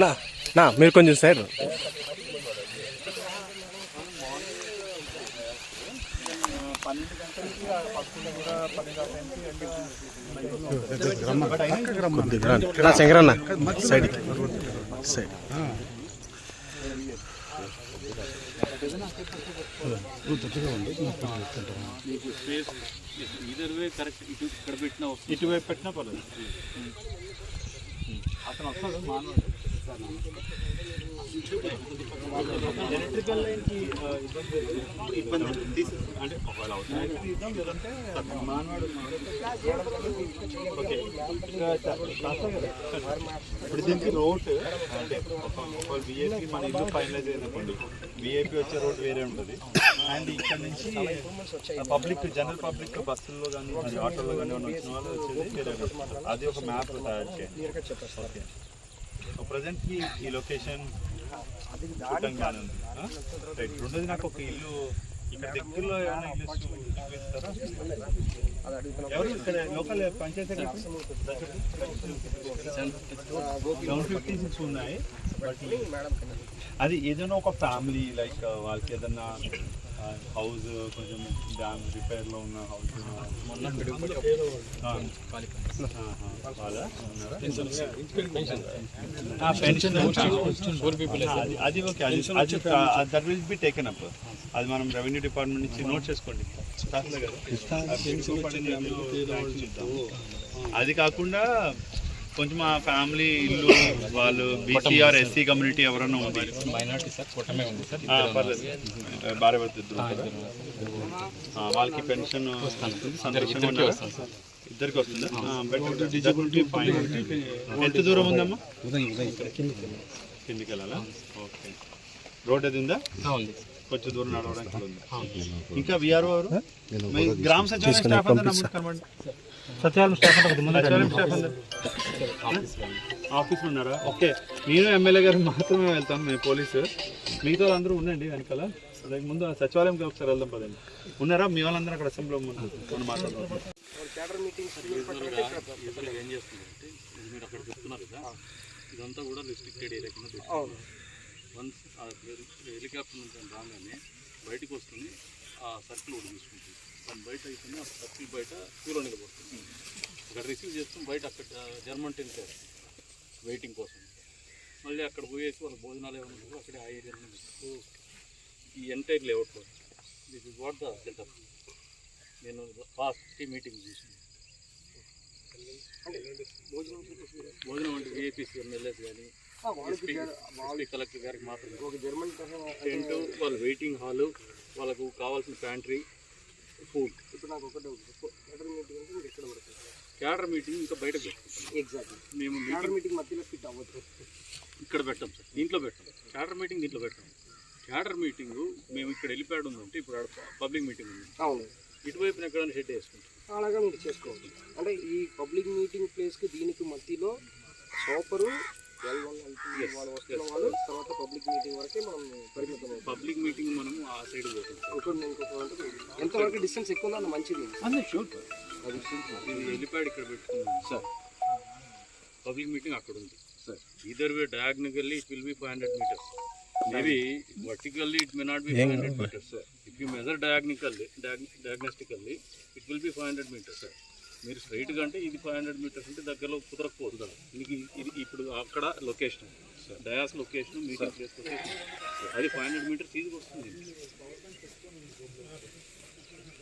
నా నా మీరు కొంచెం సైడ్ శంకరన్న. సైడ్. సైడ్. ఇటువైపు పెట్టినా పర్లేదు. అతను వస్తాడు మానవుడు. ఎలక్ట్రికల్ లైన్కి ఇబ్బంది ఇబ్బంది అంటే ఒకవేళ అవసరం లేదంటే మానవాడు ఓకే ఇప్పుడు దీనికి రోడ్ అంటే ఒకవేళ బీఏపీ మన ఇల్లు ఫైనలైజ్ అయినప్పుడు బీఏపీ వచ్చే రోడ్ వేరే ఉంటుంది. అండ్ ఇక్కడ నుంచి పబ్లిక్ జనరల్ పబ్లిక్ బస్సుల్లో కానీ ఆటోలో కానీ వచ్చిన వాళ్ళు వచ్చేది వేరే అది ఒక మ్యాప్ తయారు చేయండి. ఓకే ప్రజెంట్ ఈ ఈ లొకేషన్? రైట్ రెండోది నాకు ఒక ఇల్లు ఇక్కడ దగ్గరలో ఏమైనా ఇల్లు చూపిస్తారా ఎవరు ఇక్కడ local panchayat seven fifty six ఉన్నాయి అది ఏదైనా ఒక ఫ్యామిలీ లైక్ వాళ్ళకి ఏదైనా హౌస్ కొంచెం డ్యామ్ రిపేర్లో ఉన్న హౌస్ పెన్షన్ అది ఓకే అది అది that will be taken up అది మనం రెవెన్యూ డిపార్ట్మెంట్ నుంచి నోట్ చేసుకోండి. అది కాకుండా కొంచెం ఆ ఫ్యామిలీ ఇల్లు వాళ్ళు బీసీఆర్ ఎస్సీ కమ్యూనిటీ ఎవరైనా ఉంది? మైనార్టీ సార్ కూటమే ఉంది సార్. ఆ, పర్లేదు. భార్య భర్త ఇద్దరు ఉంటారా? ఆ, వాళ్ళకి పెన్షన్ సంతోషంగా? ఇద్దరికి వస్తుందా? బెటర్ ఫైన్ ఎంత దూరం ఉందమ్మా? కిందికి వెళ్ళాలా. ఓకే. రోడ్ అది ఉందా? ఉంది. కొంచెం దూరం నడవడానికి ఉంది. ఇంకా విఆర్ఓ ఎవరు? మీ గ్రామ సచివాలయం స్టాఫ్ అంతా నమ్ముడు సత్యాలం స్టాఫ్ ఆఫీస్లో ఉన్నారా? ఓకే. నేను ఎమ్మెల్యే గారు మాత్రమే వెళ్తాం మేము పోలీసు. మిగతా వాళ్ళందరూ ఉండండి వెనకాల. దానికి ముందు సచివాలయంకి ఒకసారి వెళ్దాం పదండి. ఉన్నారా? మీ వాళ్ళందరూ అక్కడ అసెంబ్లీలో మనం మాట్లాడుతున్నాం అసలు ఏం చేస్తుందంటే ఇది మీరు అక్కడ చెప్తున్నారు కదా ఇదంతా కూడా రిస్ట్రిక్టెడ్ ఏరియా కింద పెట్టుకున్నారు. వన్స్ హెలికాప్టర్ నుంచి రాగానే బయటకు వస్తుంది ఆ సర్కిల్ ఒకటి తీసుకుంటుంది. బయట ఆ సర్కిల్ బయట క్యూలో నిలబడుతుంది అక్కడ రిసీవ్ చేస్తాం బయట అక్కడ జర్మన్ టెన్ వెయిటింగ్ కోసం. మళ్ళీ అక్కడ పోయేసి వాళ్ళ భోజనాలు ఏమైనా అక్కడే ఆ ఏరియా ఈ ఎంటైర్ లేఅవుట్లో this is what the setup నేను ఫాస్ట్ మీటింగ్ చూసాను భోజనం అంటే ఏపీసీ ఎమ్మెల్యేస్ కానీ ఎస్పీ కలెక్టర్ గారికి మాత్రమే. ఒక జర్మన్ టెంట్ వాళ్ళ వెయిటింగ్ హాల్ వాళ్ళకు కావాల్సిన ప్యాంట్రీ ఫుడ్ క్యాడర్ మీటింగ్ ఇంకా బయట పెట్టుకుంటాం మేము మీటింగ్ మీటింగ్ మధ్యలో ఫిట్ అవ్వదు ఇక్కడ పెట్టాం సార్. దీంట్లో పెట్టాం. క్యాడర్ మీటింగ్ దీంట్లో పెట్టాం. క్యాడర్ మీటింగ్ మేము ఇక్కడ వెళ్ళిపోయాడు ఉందంటే ఇప్పుడు పబ్లిక్ మీటింగ్ ఉంది. అవును. ఇటువైపున ఎక్కడైనా షెడ్ వేసుకుంటాం. అలాగా మీరు చేసుకోవాలి అంటే ఈ పబ్లిక్ మీటింగ్ ప్లేస్కి దీనికి మధ్యలో సోపరు ఎల్ వన్ ఎల్ వాళ్ళు వస్తున్న వాళ్ళు తర్వాత పబ్లిక్ మీటింగ్ వరకే మనం పరిమితం అవుతాం. పబ్లిక్ మీటింగ్ మనం ఆ సైడ్ పోతాం. ఎంతవరకు డిస్టెన్స్ ఎక్కువ ఉందో మంచిది? షూర్ అది ఇది హెలిప్యాడ్ ఇక్కడ పెట్టుకున్నాం. సార్ పబ్లిక్ మీటింగ్ అక్కడ ఉంది. Sir either way diagonally it will be five hundred metres maybe vertically it may not be five hundred metres sir if you measure diagonally diagnostically it will be five hundred metres sir మీరు స్ట్రైట్గా అంటే ఇది five hundred metres అంటే దగ్గరలో కుదరకపోదు కదా. మీకు ఇది ఇప్పుడు అక్కడ location dais location meeting place location అది ఫైవ్ హండ్రెడ్ మీటర్స్ ఈజీగా వస్తుంది.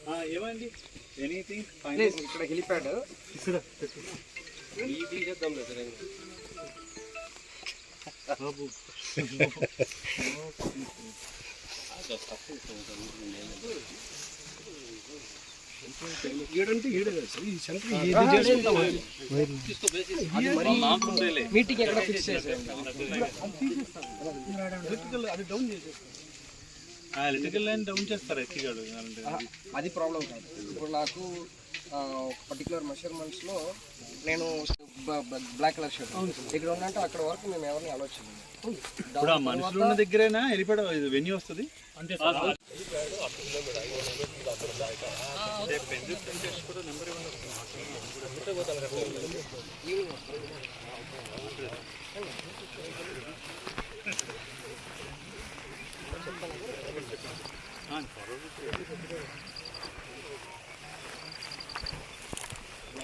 ఆ, ఏమైంది? ఎనీథింగ్ ఇక్కడ హెలిప్యాడ్ ఈడంటే ఈడే కదా సార్. ఈ సెంటర్ మీటింగ్ ఎక్కడ ఫిక్స్ చేశారు? ఎలక్ట్రికల్ అది డౌన్ చేసేస్తారు. ఎలక్ట్రికల్ లైన్ డౌన్ చేస్తారు అలాంటి అది ప్రాబ్లం కాదు. ఇప్పుడు నాకు పర్టికులర్ మెషర్మెంట్స్లో నేను బ్లాక్ కలర్ షర్ట్ ఇక్కడ ఉన్నట్టు అక్కడ వరకు మేము ఎవరిని ఆలోచన ఇప్పుడు ఆ మనుషులు ఉన్న దగ్గరైనా? వెళ్ళిపోవడం వెన్యూ వస్తుంది? అంతే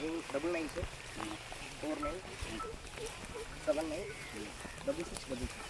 nine double nine sir four nine seven nine double six double six